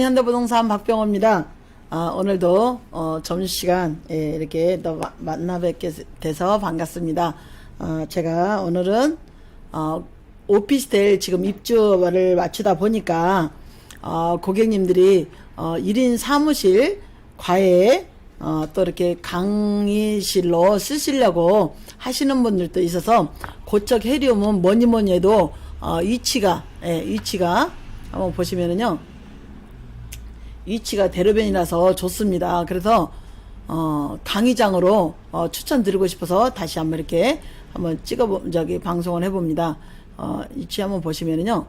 현대부동산 박병호입니다. 아, 오늘도 어, 점심시간 예, 이렇게 또 마- 만나 뵙게 돼서 반갑습니다. 어, 제가 오늘은 어, 오피스텔 지금 입주를 맞추다 보니까 어, 고객님들이 어, 1인 사무실 과외 어, 또 이렇게 강의실로 쓰시려고 하시는 분들도 있어서 고척 해리움은 뭐니 뭐니 해도 어, 위치가 예, 위치가 한번 보시면은요 위치가 대로변이라서 좋습니다. 그래서 어, 강의장으로 어, 추천드리고 싶어서 다시 한번 이렇게 한번 찍어 저기 방송을 해봅니다. 어, 위치 한번 보시면은요.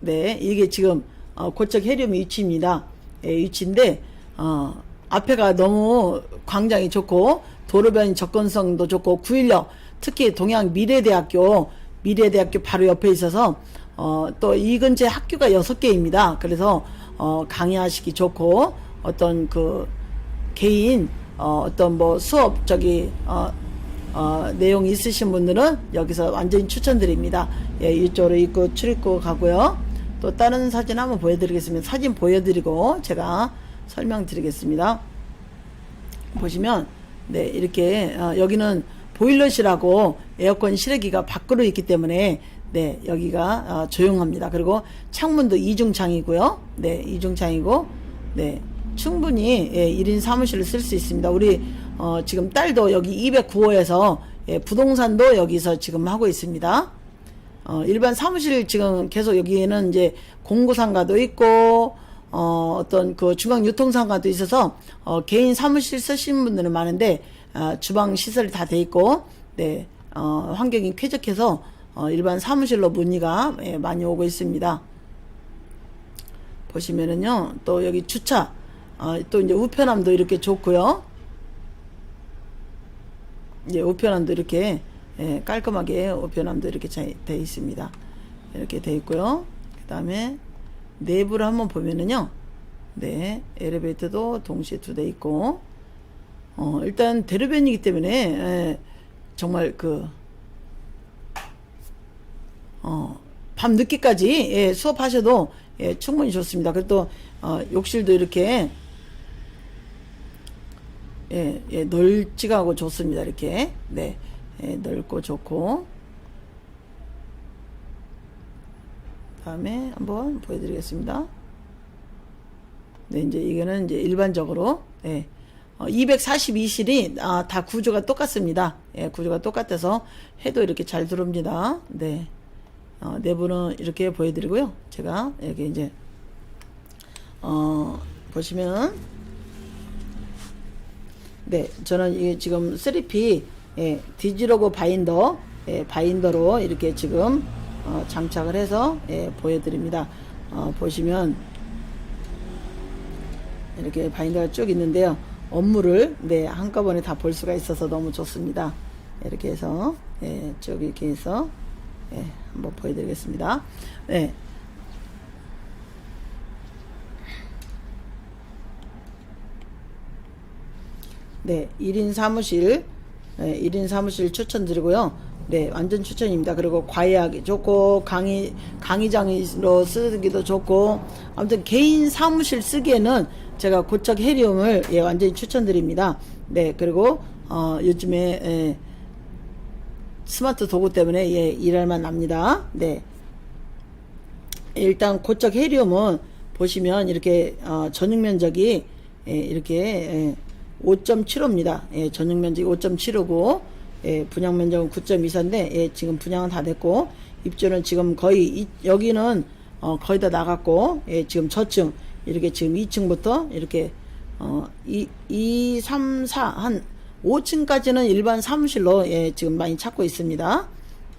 네, 이게 지금 어, 고척 해리움 위치입니다. 예, 위치인데 어, 앞에가 너무 광장이 좋고 도로변 접근성도 좋고 구일역 특히 동양 미래대학교 미래대학교 바로 옆에 있어서 어, 또 이 근처에 학교가 여섯 개입니다. 그래서 어, 강의하시기 좋고 어떤 그 개인 어, 어떤 뭐 수업 저기 어, 어, 내용 있으신 분들은 여기서 완전히 추천드립니다. 예, 이쪽으로 입구 출입구 가고요. 또 다른 사진 한번 보여드리겠습니다. 사진 보여드리고 제가 설명드리겠습니다. 보시면 네 이렇게 어, 여기는 보일러실하고 에어컨 실외기가 밖으로 있기 때문에 네 여기가 어, 조용합니다. 그리고 창문도 이중창이고요. 네 이중창이고 네 충분히 예, 1인 사무실을 쓸 수 있습니다. 우리 어, 지금 딸도 여기 209호에서 예, 부동산도 여기서 지금 하고 있습니다. 어, 일반 사무실 지금 계속 여기에는 이제 공구상가도 있고, 어, 어떤 그 중앙 유통상가도 있어서, 어, 개인 사무실 쓰시는 분들은 많은데, 아, 주방 시설이 다 돼 있고, 네, 어, 환경이 쾌적해서, 어, 일반 사무실로 문의가 예, 많이 오고 있습니다. 보시면은요, 또 여기 주차, 어, 또 이제 우편함도 이렇게 좋고요. 이제 우편함도 이렇게 예, 깔끔하게 우편함도 이렇게 잘돼 있습니다. 이렇게 돼 있고요. 그 다음에 내부를 한번 보면은요. 네, 엘리베이터도 동시에 두 대 있고 어, 일단 대로변이기 때문에 예, 정말 그 어, 밤 늦게까지 예, 수업하셔도 예, 충분히 좋습니다. 또 어, 욕실도 이렇게 예, 예, 널찍하고 좋습니다. 이렇게. 네. 예, 넓고 좋고. 다음에 한번 보여드리겠습니다. 네, 이제 이거는 이제 일반적으로, 예, 어, 242실이, 아, 다 구조가 똑같습니다. 예, 구조가 똑같아서 해도 이렇게 잘 들어옵니다. 네. 어, 내부는 이렇게 보여드리고요. 제가 여기 이제, 어, 보시면, 네, 저는 이게 지금 3P 예, 디지로그 바인더 예, 바인더로 이렇게 지금 어, 장착을 해서 예, 보여드립니다. 어, 보시면 이렇게 바인더가 쭉 있는데요. 업무를 네 한꺼번에 다 볼 수가 있어서 너무 좋습니다. 이렇게 해서 예, 쭉 이렇게 해서 예, 한번 보여드리겠습니다. 네, 네, 1인 사무실, 네, 1인 사무실 추천드리고요. 네, 완전 추천입니다. 그리고 과외하기 좋고, 강의, 강의장으로 쓰기도 좋고, 아무튼 개인 사무실 쓰기에는 제가 고척 해리움을 예, 완전히 추천드립니다. 네, 그리고, 어, 요즘에, 예, 스마트 도구 때문에 예, 일할만 납니다. 네. 일단 고척 해리움은 보시면 이렇게 어, 전용 면적이 예, 이렇게 예, 5.75입니다. 예, 전용 면적이 5.75고 예, 분양 면적은 9.24인데 예, 지금 분양은 다 됐고 입주는 지금 거의 이, 여기는 어, 거의 다 나갔고 예, 지금 저층 이렇게 지금 2층부터 이렇게 어, 2, 2 3, 4, 한 5층까지는 일반 사무실로 예, 지금 많이 찾고 있습니다.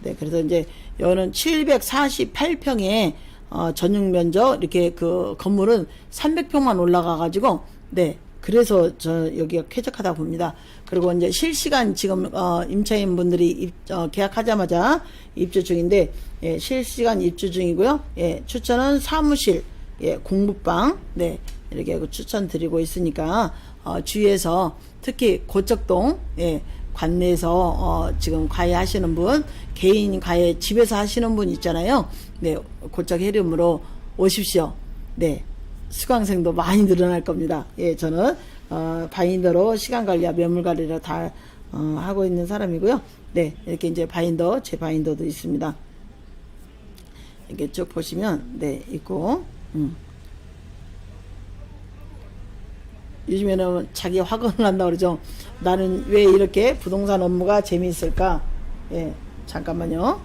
네, 그래서 이제 여는 748평에 어, 전용 면적 이렇게 그 건물은 300평만 올라가 가지고 네. 그래서 저 여기가 쾌적하다 봅니다. 그리고 이제 실시간 지금 어, 임차인 분들이 입, 어, 계약하자마자 입주 중인데 예, 실시간 입주 중이고요. 예, 추천은 사무실, 예, 공부방, 네 이렇게 추천드리고 있으니까 어, 주위에서 특히 고척동 예, 관내에서 어, 지금 과외 하시는 분, 개인 과외 집에서 하시는 분 있잖아요. 네, 고척 해림으로 오십시오. 네, 수강생도 많이 늘어날 겁니다. 예, 저는 어, 바인더로 시간 관리와 매물 관리를 다 어, 하고 있는 사람이고요. 네, 이렇게 이제 바인더, 제 바인더도 있습니다. 이렇게 쭉 보시면 네 있고 음. 요즘에는 자기 확언을 한다 그러죠. 나는 왜 이렇게 부동산 업무가 재미있을까? 예, 잠깐만요.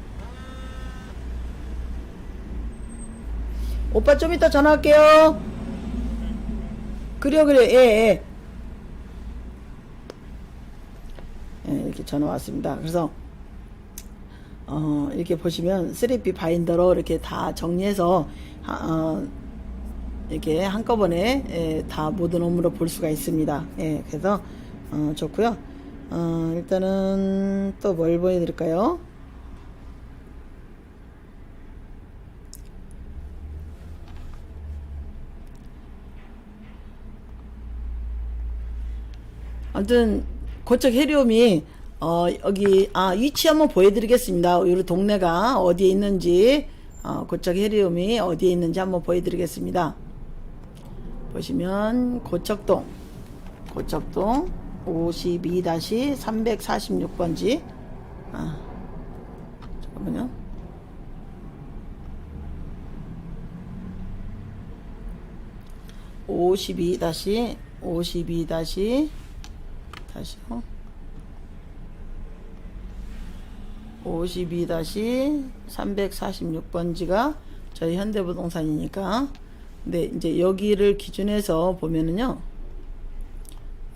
오빠 좀 이따 전화할게요. 그래요, 그래, 예, 예. 예, 이렇게 전화 왔습니다. 그래서 어, 이렇게 보시면 3B 바인더로 이렇게 다 정리해서 하- 어, 이렇게 한꺼번에 예, 다 모든 업무로 볼 수가 있습니다. 예, 그래서 어, 좋고요. 어, 일단은 또 뭘 보여드릴까요? 아무튼 고척 해리움이 어 여기 아 위치 한번 보여드리겠습니다. 우리 동네가 어디에 있는지 어, 고척 해리움이 어디에 있는지 한번 보여드리겠습니다. 보시면 고척동 고척동 52-346번지 아 잠깐만요. 오십이 다시 오십이 다시 다시요. 52-346번지가 저희 현대부동산이니까. 근데 이제 여기를 기준해서 보면은요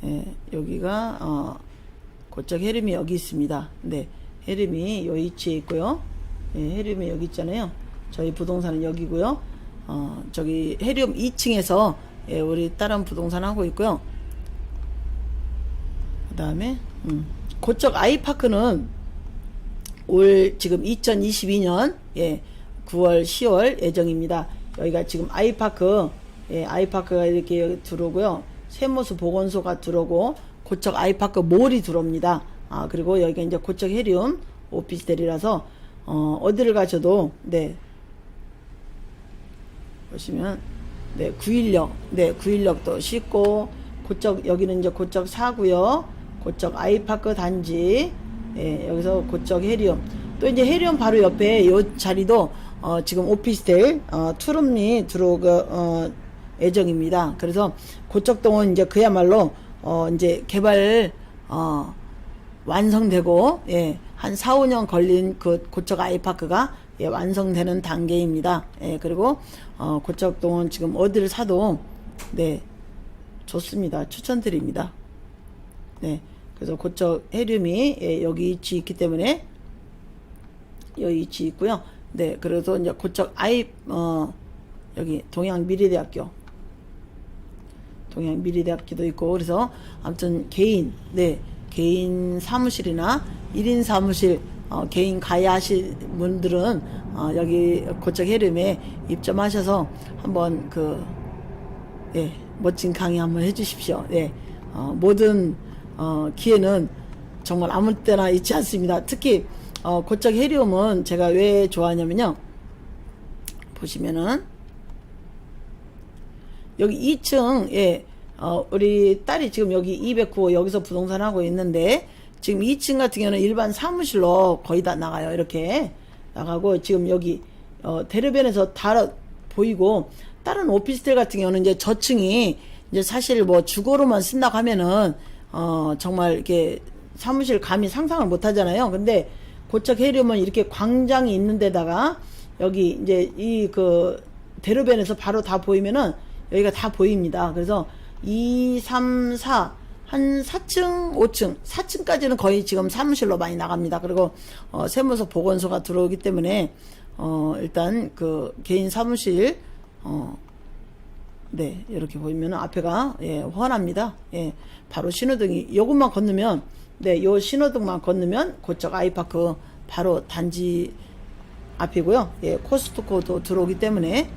예, 여기가 어, 고척 해림이 여기 있습니다. 네 해림이 요 위치에 있고요. 예, 해림이 여기 있잖아요. 저희 부동산은 여기고요. 어, 저기 해림 2층에서 예, 우리 다른 부동산 하고 있고요. 그 다음에 음, 고척 아이파크는 올 지금 2022년 예 9월 10월 예정입니다. 여기가 지금 아이파크 예 아이파크가 이렇게 여기 들어오고요. 세무수 보건소가 들어오고 고척 아이파크 몰이 들어옵니다. 아 그리고 여기가 이제 고척 해리움 오피스텔이라서 어 어디를 가셔도 네 보시면 네 구일역 네 구일역도 쉽고 고척 여기는 이제 고척 사구역 고척 아이파크 단지 예, 여기서 고척 해리움 또 이제 해리움 바로 옆에 요 자리도 어, 지금 오피스텔 어, 투룸이 들어오고 어, 예정입니다. 그래서 고척동은 이제 그야말로 어, 이제 개발 어, 완성되고 예, 한 4, 5년 걸린 그 고척 아이파크가 예, 완성되는 단계입니다. 예, 그리고 어, 고척동은 지금 어디를 사도 네 좋습니다. 추천드립니다. 네, 그래서 고척 해림이 예, 여기 위치 있기 때문에 여기 위치 있고요. 네, 그래서 이제 고척 아이 어 여기 동양 미래대학교 동양 미래대학교도 있고 그래서 아무튼 개인 네 개인 사무실이나 1인 사무실 어, 개인 가야하실 분들은 어, 여기 고척 해림에 입점하셔서 한번 그 예, 멋진 강의 한번 해주십시오. 예, 어, 모든 어, 기회는 정말 아무 때나 있지 않습니다. 특히 어, 고척 해리움은 제가 왜 좋아하냐면요. 보시면은 여기 2층 예, 어, 우리 딸이 지금 여기 209호 여기서 부동산 하고 있는데 지금 2층 같은 경우는 일반 사무실로 거의 다 나가요. 이렇게 나가고 지금 여기 어, 대로변에서 다 보이고 다른 오피스텔 같은 경우는 이제 저층이 이제 사실 뭐 주거로만 쓴다고 하면은 어 정말 이렇게 사무실 감히 상상을 못 하잖아요. 근데 고척 해림은 이렇게 광장이 있는 데다가 여기 이제 이 그 대로변에서 바로 다 보이면은 여기가 다 보입니다. 그래서 2, 3, 4, 한 4층, 5층, 4층까지는 거의 지금 사무실로 많이 나갑니다. 그리고 어, 세무서 보건소가 들어오기 때문에 어, 일단 그 개인 사무실 어, 네, 이렇게 보이면 앞에가 예, 훤합니다. 예, 바로 신호등이 요것만 건너면 네, 요 신호등만 건너면 고척 아이파크 바로 단지 앞이고요. 예, 코스트코도 들어오기 때문에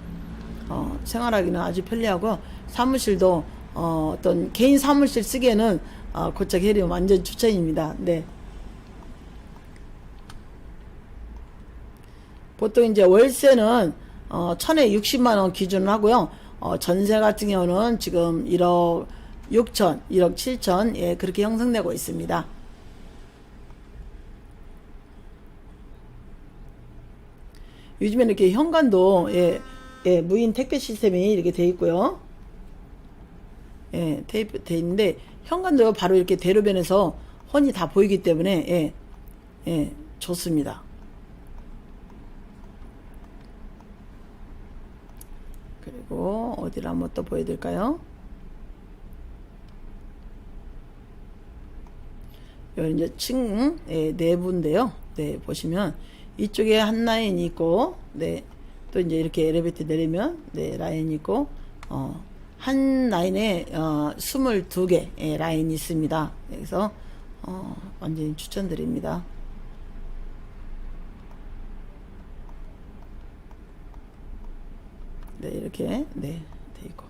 어, 생활하기는 아주 편리하고요. 사무실도 어, 어떤 개인 사무실 쓰기에는 어, 고척 해리움 완전 추천입니다. 네. 보통 이제 월세는 어, 천에 60만 원 기준으로 하고요. 어, 전세 같은 경우는 지금 1억 6천, 1억 7천 예, 그렇게 형성되고 있습니다. 요즘에는 이렇게 현관도 예, 예, 무인 택배 시스템이 이렇게 돼 있고요. 예, 테이프 돼 있는데 현관도 바로 이렇게 대로변에서 훤히 다 보이기 때문에 예, 예, 좋습니다. 그리고 어디를 한번 또 보여드릴까요? 여기 이제 층 예, 내부인데요. 네 보시면 이쪽에 한 라인이 있고 네 또 이제 이렇게 엘리베이터 내리면 네 라인이 있고 어, 한 라인에 어, 22개 예, 라인이 있습니다. 그래서 어, 완전히 추천드립니다. 네 이렇게 네 돼 있고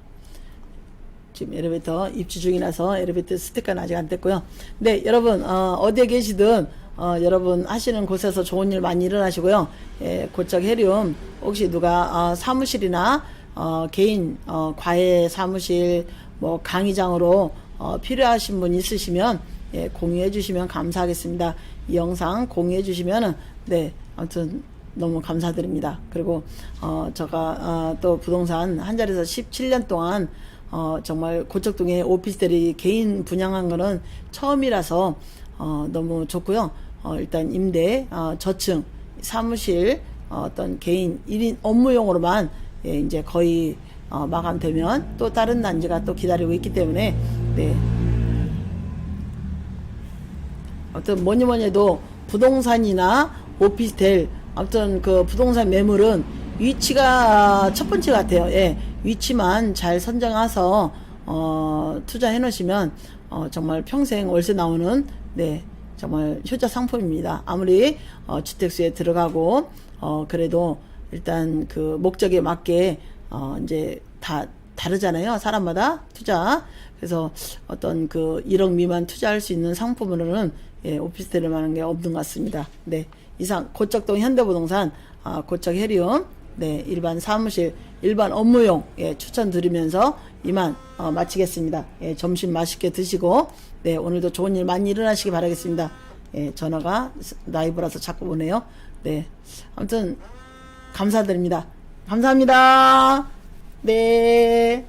지금 엘리베이터 입주 중이라서 엘리베이터 스티커는 아직 안 뗐고요. 네, 여러분 어, 어디에 계시든 어, 여러분 하시는 곳에서 좋은 일 많이 일어나시고요. 예, 고척 해리움 혹시 누가 어, 사무실이나 어, 개인 어, 과외 사무실 뭐 강의장으로 어, 필요하신 분 있으시면 예, 공유해 주시면 감사하겠습니다. 이 영상 공유해 주시면은 네 아무튼 너무 감사드립니다. 그리고 어 제가 어, 또 부동산 한 자리에서 17년 동안 어 정말 고척동에 오피스텔이 개인 분양한 거는 처음이라서 어 너무 좋고요. 어 일단 임대 어 저층 사무실 어, 어떤 개인 1인 업무용으로만 예, 이제 거의 어, 마감되면 또 다른 단지가 또 기다리고 있기 때문에 네. 아무튼 뭐니 뭐니 해도 부동산이나 오피스텔 아무튼 그 부동산 매물은 위치가 첫 번째 같아요. 예. 위치만 잘 선정해서 어 투자해 놓으시면 어 정말 평생 월세 나오는 네. 정말 효자 상품입니다. 아무리 어 주택수에 들어가고 어 그래도 일단 그 목적에 맞게 어 이제 다 다르잖아요. 사람마다 투자. 그래서 어떤 그 1억 미만 투자할 수 있는 상품으로는 예, 오피스텔을 만한 게 없는 것 같습니다. 네. 이상 고척동 현대부동산 아, 고척 해리움 네, 일반 사무실 일반 업무용 예, 추천드리면서 이만 어, 마치겠습니다. 예, 점심 맛있게 드시고 네, 오늘도 좋은 일 많이 일어나시기 바라겠습니다. 예, 전화가 라이브라서 자꾸 오네요. 네. 아무튼 감사드립니다. 감사합니다. 네.